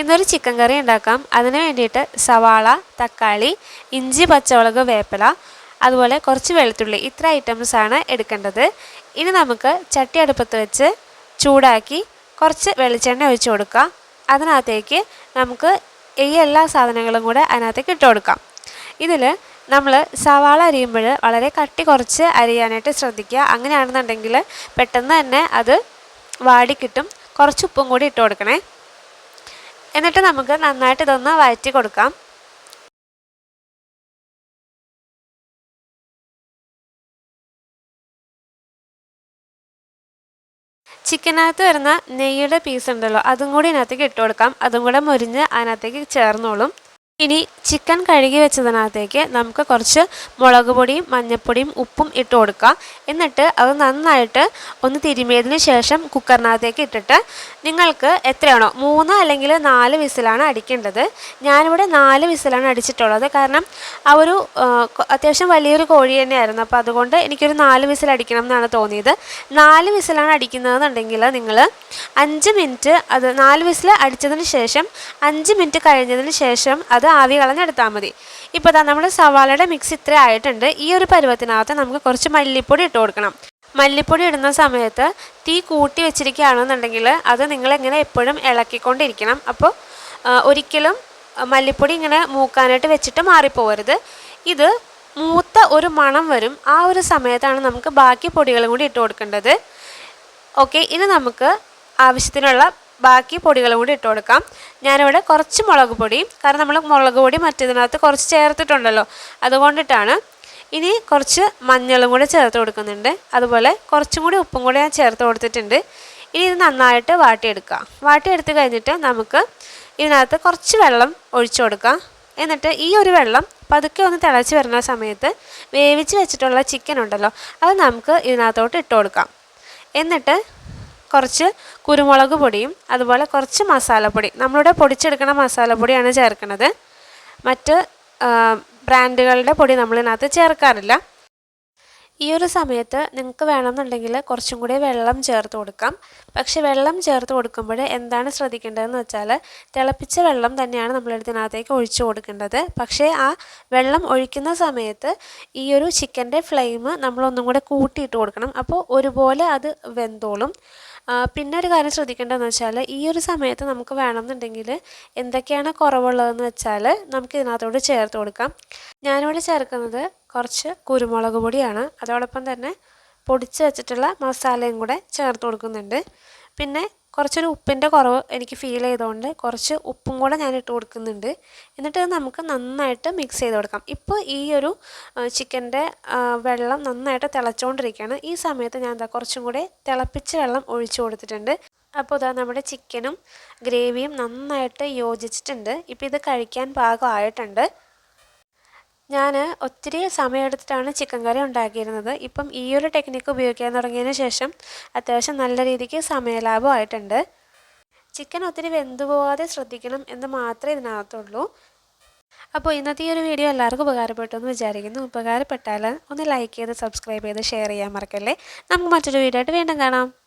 ഇന്നൊരു ചിക്കൻ കറി ഉണ്ടാക്കാം. അതിന് വേണ്ടിയിട്ട് സവാള തക്കാളി ഇഞ്ചി പച്ചമുളക് വേപ്പില അതുപോലെ കുറച്ച് വെളുത്തുള്ളി ഇത്ര ഐറ്റംസാണ് എടുക്കേണ്ടത്. ഇനി നമുക്ക് ചട്ടി അടുപ്പത്ത് വെച്ച് ചൂടാക്കി കുറച്ച് വെളിച്ചെണ്ണ ഒഴിച്ചു കൊടുക്കാം അതിനകത്തേക്ക് നമുക്ക് ഈ എല്ലാ സാധനങ്ങളും കൂടെ അതിനകത്തേക്ക് ഇട്ട് കൊടുക്കാം. ഇതിൽ നമ്മൾ സവാള അരിയുമ്പോൾ വളരെ കട്ടി കുറച്ച് അരിയാനായിട്ട് ശ്രദ്ധിക്കുക. അങ്ങനെയാണെന്നുണ്ടെങ്കിൽ പെട്ടെന്ന് തന്നെ അത് വാടിക്കിട്ടും കുറച്ച് ഉപ്പും കൂടി ഇട്ട് കൊടുക്കണേ. എന്നിട്ട് നമുക്ക് നന്നായിട്ട് ഇതൊന്ന് വഴറ്റി കൊടുക്കാം. ചിക്കനകത്ത് വരുന്ന നെയ്യുടെ പീസ് ഉണ്ടല്ലോ അതും കൂടി ഇതിനകത്തേക്ക് ഇട്ട് കൊടുക്കാം. അതും കൂടെ മുരിഞ്ഞ് അതിനകത്തേക്ക് ചേർന്നോളും. ഇനി ചിക്കൻ കഴുകി വെച്ചതിനകത്തേക്ക് നമുക്ക് കുറച്ച് മുളക് പൊടിയും മഞ്ഞൾപ്പൊടിയും ഉപ്പും ഇട്ട് കൊടുക്കാം. എന്നിട്ട് അത് നന്നായിട്ട് ഒന്ന് തിരുമിയതിന് ശേഷം കുക്കറിനകത്തേക്ക് ഇട്ടിട്ട് നിങ്ങൾക്ക് എത്രയാണോ മൂന്ന് അല്ലെങ്കിൽ നാല് വിസിലാണ് അടിക്കേണ്ടത്. ഞാനിവിടെ നാല് വിസിലാണ് അടിച്ചിട്ടുള്ളത്. കാരണം ആ ഒരു അത്യാവശ്യം വലിയൊരു കോഴി തന്നെയായിരുന്നു. അപ്പോൾ അതുകൊണ്ട് എനിക്കൊരു നാല് വിസിൽ അടിക്കണം എന്നാണ് തോന്നിയത്. നാല് വിസിലാണ് അടിക്കുന്നതെന്നുണ്ടെങ്കിൽ നിങ്ങൾ അഞ്ച് മിനിറ്റ് അത് നാല് വിസിൽ അടിച്ചതിന് ശേഷം അഞ്ച് മിനിറ്റ് കഴിഞ്ഞതിന് ശേഷം അത് അത് ആവി കളഞ്ഞെടുത്താൽ മതി. ഇപ്പോൾ ഇതാ നമ്മുടെ സവാളയുടെ മിക്സ് ഇത്ര ആയിട്ടുണ്ട്. ഈ ഒരു പരുവത്തിനകത്ത് നമുക്ക് കുറച്ച് മല്ലിപ്പൊടി ഇട്ട് കൊടുക്കണം. മല്ലിപ്പൊടി ഇടുന്ന സമയത്ത് തീ കൂട്ടി വെച്ചിരിക്കുകയാണെന്നുണ്ടെങ്കിൽ അത് നിങ്ങളിങ്ങനെ എപ്പോഴും ഇളക്കിക്കൊണ്ടിരിക്കണം. അപ്പോൾ ഒരിക്കലും മല്ലിപ്പൊടി ഇങ്ങനെ മൂക്കാനായിട്ട് വെച്ചിട്ട് മാറിപ്പോകരുത് ഇത് മൂത്ത ഒരു മണം വരും. ആ ഒരു സമയത്താണ് നമുക്ക് ബാക്കി പൊടികളും കൂടി ഇട്ട് കൊടുക്കേണ്ടത്. ഓക്കെ ഇനി നമുക്ക് ആവശ്യത്തിനുള്ള ബാക്കി പൊടികളും കൂടി ഇട്ട് കൊടുക്കാം. ഞാനിവിടെ കുറച്ച് മുളക് പൊടി കാരണം നമ്മൾ മുളക് പൊടി മറ്റേതിനകത്ത് കുറച്ച് ചേർത്തിട്ടുണ്ടല്ലോ അതുകൊണ്ടിട്ടാണ്. ഇനി കുറച്ച് മഞ്ഞളും കൂടി ചേർത്ത് കൊടുക്കുന്നുണ്ട്. അതുപോലെ കുറച്ചും കൂടി ഉപ്പും കൂടി ഞാൻ ചേർത്ത് കൊടുത്തിട്ടുണ്ട്. ഇനി ഇത് നന്നായിട്ട് വാട്ടിയെടുക്കാം. വാട്ടിയെടുത്ത് കഴിഞ്ഞിട്ട് നമുക്ക് ഇതിനകത്ത് കുറച്ച് വെള്ളം ഒഴിച്ചു കൊടുക്കാം. എന്നിട്ട് ഈ ഒരു വെള്ളം പതുക്കെ ഒന്ന് തിളച്ച് വരുന്ന സമയത്ത് വേവിച്ച് വെച്ചിട്ടുള്ള ചിക്കൻ ഉണ്ടല്ലോ അത് നമുക്ക് ഇതിനകത്തോട്ട് ഇട്ട് കൊടുക്കാം. എന്നിട്ട് കുറച്ച് കുരുമുളക് പൊടിയും അതുപോലെ കുറച്ച് മസാലപ്പൊടി. നമ്മളിവിടെ പൊടിച്ചെടുക്കുന്ന മസാലപ്പൊടിയാണ് ചേർക്കുന്നത്. മറ്റ് ബ്രാൻഡുകളുടെ പൊടി നമ്മളിതിനകത്ത് ചേർക്കാറില്ല. ഈ ഒരു സമയത്ത് നിങ്ങൾക്ക് വേണമെന്നുണ്ടെങ്കിൽ കുറച്ചും കൂടി വെള്ളം ചേർത്ത് കൊടുക്കാം. പക്ഷെ വെള്ളം ചേർത്ത് കൊടുക്കുമ്പോൾ എന്താണ് ശ്രദ്ധിക്കേണ്ടതെന്ന് വെച്ചാൽ തിളപ്പിച്ച വെള്ളം തന്നെയാണ് നമ്മൾ ഇതിനകത്തേക്ക് ഒഴിച്ചു കൊടുക്കേണ്ടത്. പക്ഷേ ആ വെള്ളം ഒഴിക്കുന്ന സമയത്ത് ഈ ഒരു ചിക്കന്റെ ഫ്ലെയിം നമ്മളൊന്നും കൂടെ കൂട്ടിയിട്ട് കൊടുക്കണം. അപ്പോൾ ഒരുപോലെ അത് വെന്തോളും. പിന്നെ ഒരു കാര്യം ശ്രദ്ധിക്കേണ്ടതെന്ന് വെച്ചാൽ ഈ ഒരു സമയത്ത് നമുക്ക് വേണമെന്നുണ്ടെങ്കിൽ എന്തൊക്കെയാണ് കുറവുള്ളതെന്ന് വെച്ചാൽ നമുക്ക് ഇതിനകത്തോട് ചേർത്ത് കൊടുക്കാം. ഞാനിവിടെ ചേർക്കുന്നത് കുറച്ച് കുരുമുളക് പൊടിയാണ്. അതോടൊപ്പം തന്നെ പൊടിച്ച് വെച്ചിട്ടുള്ള മസാലയും കൂടെ ചേർത്ത് കൊടുക്കുന്നുണ്ട്. പിന്നെ കുറച്ചൊരു ഉപ്പിന്റെ കുറവ് എനിക്ക് ഫീൽ ചെയ്തുകൊണ്ട് കുറച്ച് ഉപ്പും കൂടെ ഞാൻ ഇട്ട് കൊടുക്കുന്നുണ്ട്. എന്നിട്ട് നമുക്ക് നന്നായിട്ട് മിക്സ് ചെയ്ത് കൊടുക്കാം. ഇപ്പോൾ ഈ ഒരു ചിക്കന്റെ വെള്ളം നന്നായിട്ട് തിളച്ചുകൊണ്ടിരിക്കുകയാണ് ഈ സമയത്ത് ഞാൻ എന്താ കുറച്ചും കൂടെ തിളപ്പിച്ച വെള്ളം ഒഴിച്ചു കൊടുത്തിട്ടുണ്ട്. അപ്പോൾ ഇതാ നമ്മുടെ ചിക്കനും ഗ്രേവിയും നന്നായിട്ട് യോജിച്ചിട്ടുണ്ട്. ഇപ്പോൾ ഇത് കഴിക്കാൻ പാകമായിട്ടുണ്ട്. ഞാൻ ഒത്തിരി സമയമെടുത്തിട്ടാണ് ചിക്കൻ കറി ഉണ്ടാക്കിയിരുന്നത്. ഇപ്പം ഈ ഒരു ടെക്നിക്ക് ഉപയോഗിക്കാൻ തുടങ്ങിയതിന് ശേഷം അത്യാവശ്യം നല്ല രീതിക്ക് സമയലാഭമായിട്ടുണ്ട് ചിക്കൻ ഒത്തിരി വെന്തു പോവാതെ ശ്രദ്ധിക്കണം എന്ന് മാത്രമേ ഇതിനകത്തുള്ളൂ. അപ്പോൾ ഇന്നത്തെ ഈ ഒരു വീഡിയോ എല്ലാവർക്കും ഉപകാരപ്പെട്ടു എന്ന് വിചാരിക്കുന്നു. ഉപകാരപ്പെട്ടാൽ ഒന്ന് ലൈക്ക് ചെയ്ത് സബ്സ്ക്രൈബ് ചെയ്ത് ഷെയർ ചെയ്യാൻ മറക്കല്ലേ? നമുക്ക് മറ്റൊരു വീഡിയോ ആയിട്ട് വീണ്ടും കാണാം.